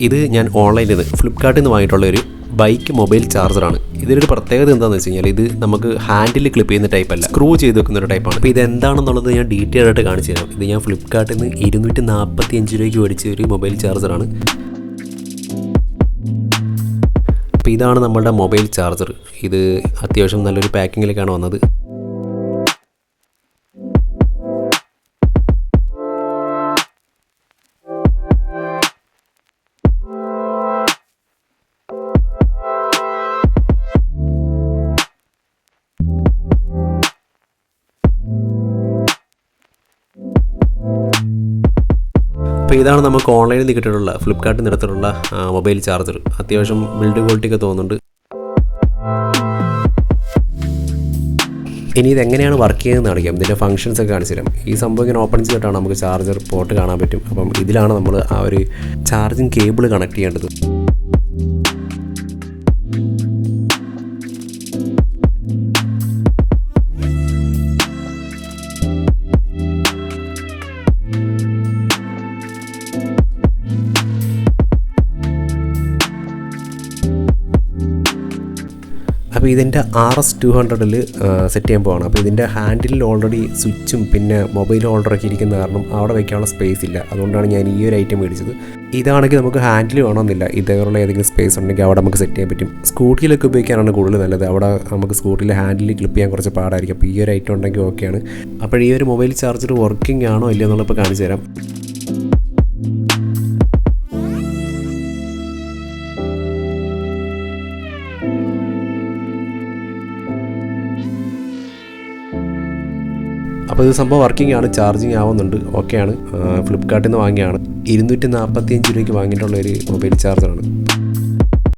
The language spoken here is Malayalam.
ഇത് ഞാൻ ഓൺലൈനിൽ നിന്ന് ഫ്ലിപ്കാർട്ടിൽ നിന്ന് വാങ്ങിയിട്ടുള്ള ഒരു ബൈക്ക് മൊബൈൽ ചാർജറാണ് ഇതിലൊരു പ്രത്യേകത എന്താണെന്ന് വെച്ച് കഴിഞ്ഞാൽ ഇത് നമുക്ക് ഹാൻഡിൽ ക്ലിപ്പ് ചെയ്യുന്ന ടൈപ്പ് അല്ല. സ്ക്രൂ ചെയ്ത് വെക്കുന്ന ഒരു ടൈപ്പാണ് അപ്പോൾ ഇത് എന്താണെന്നുള്ളത് ഞാൻ ഡീറ്റെയിൽ ആയിട്ട് കാണിച്ചു തരാം. ഇത് ഞാൻ ഫ്ലിപ്കാർട്ടിൽ നിന്ന് ഇരുന്നൂറ്റി നാൽപ്പത്തി അഞ്ച് രൂപയ്ക്ക് മേടിച്ച ഒരു മൊബൈൽ ചാർജറാണ് അപ്പോൾ ഇതാണ് നമ്മളുടെ മൊബൈൽ ചാർജർ ഇത് അത്യാവശ്യം നല്ലൊരു പാക്കിങ്ങിലേക്കാണ് വന്നത്. അപ്പോൾ ഇതാണ് നമുക്ക് ഓൺലൈനിൽ നിന്ന് കിട്ടിയിട്ടുള്ള ഫ്ലിപ്കാർട്ടിൽ നിന്ന് എടുത്തിട്ടുള്ള മൊബൈൽ ചാർജർ. അത്യാവശ്യം ബിൽഡ് ക്വാളിറ്റി ഒക്കെ തോന്നുന്നുണ്ട്. ഇനി ഇതെങ്ങനെയാണ് വർക്ക് ചെയ്യുന്നത് കാണിക്കാം. ഇതിന്റെ ഫങ്ഷൻസ് ഒക്കെ കാണിച്ചു തരാം. ഈ സംഭവം ഇങ്ങനെ ഓപ്പൺ ചെയ്തിട്ടാണ് നമുക്ക് ചാർജർ പോർട്ട് കാണാൻ പറ്റും. അപ്പം ഇതിലാണ് നമ്മൾ ആ ഒരു ചാർജിങ് കേബിൾ കണക്ട് ചെയ്യേണ്ടത്. അപ്പോൾ ഇതിന്റെ ആർ എസ് ടു ഹൺഡ്രഡിൽ സെറ്റ് ചെയ്യാൻ പോവാണ്. അപ്പോൾ ഇതിന്റെ ഹാൻഡിലിൽ ഓൾറെഡി സ്വിച്ചും പിന്നെ മൊബൈൽ ഹോൾഡറൊക്കെ ഇരിക്കുന്ന കാരണം അവിടെ വയ്ക്കാനുള്ള സ്പേസ് ഇല്ല. അതുകൊണ്ടാണ് ഞാൻ ഈ ഒരു ഐറ്റം മേടിച്ചത്. ഇതാണെങ്കിൽ നമുക്ക് ഹാൻഡിൽ വേണമെന്നില്ല. ഇതേപോലുള്ള ഏതെങ്കിലും സ്പേസ് ഉണ്ടെങ്കിൽ അവിടെ നമുക്ക് സെറ്റ് ചെയ്യാൻ പറ്റും. സ്കൂട്ടിയിലൊക്കെ ഉപയോഗിക്കാനാണ് കൂടുതൽ നല്ലത്. അവിടെ നമുക്ക് സ്കൂട്ടിയിൽ ഹാൻഡിൽ ക്ലിപ്പ് ചെയ്യാൻ കുറച്ച് പാടായിരിക്കും. അപ്പോൾ ഈ ഒരു ഐറ്റം ഉണ്ടെങ്കിൽ ഓക്കെയാണ് അപ്പോൾ ഈ ഒരു മൊബൈൽ ചാർജർ വർക്കിംഗ് ആണോ ഇല്ലയോ എന്നുള്ളപ്പോൾ കാണിച്ചു തരാം. അപ്പോൾ ഇത് സംഭവം വർക്കിംഗ് ആണ് ചാർജിങ് ആവുന്നുണ്ട് ഓക്കെയാണ്. ഫ്ലിപ്പ്കാർട്ടിൽ നിന്ന് വാങ്ങിയാണ് ഇരുന്നൂറ്റി നാൽപ്പത്തി അഞ്ച് രൂപയ്ക്ക് വാങ്ങിയിട്ടുള്ള ഒരു മൊബൈൽ ചാർജറാണ്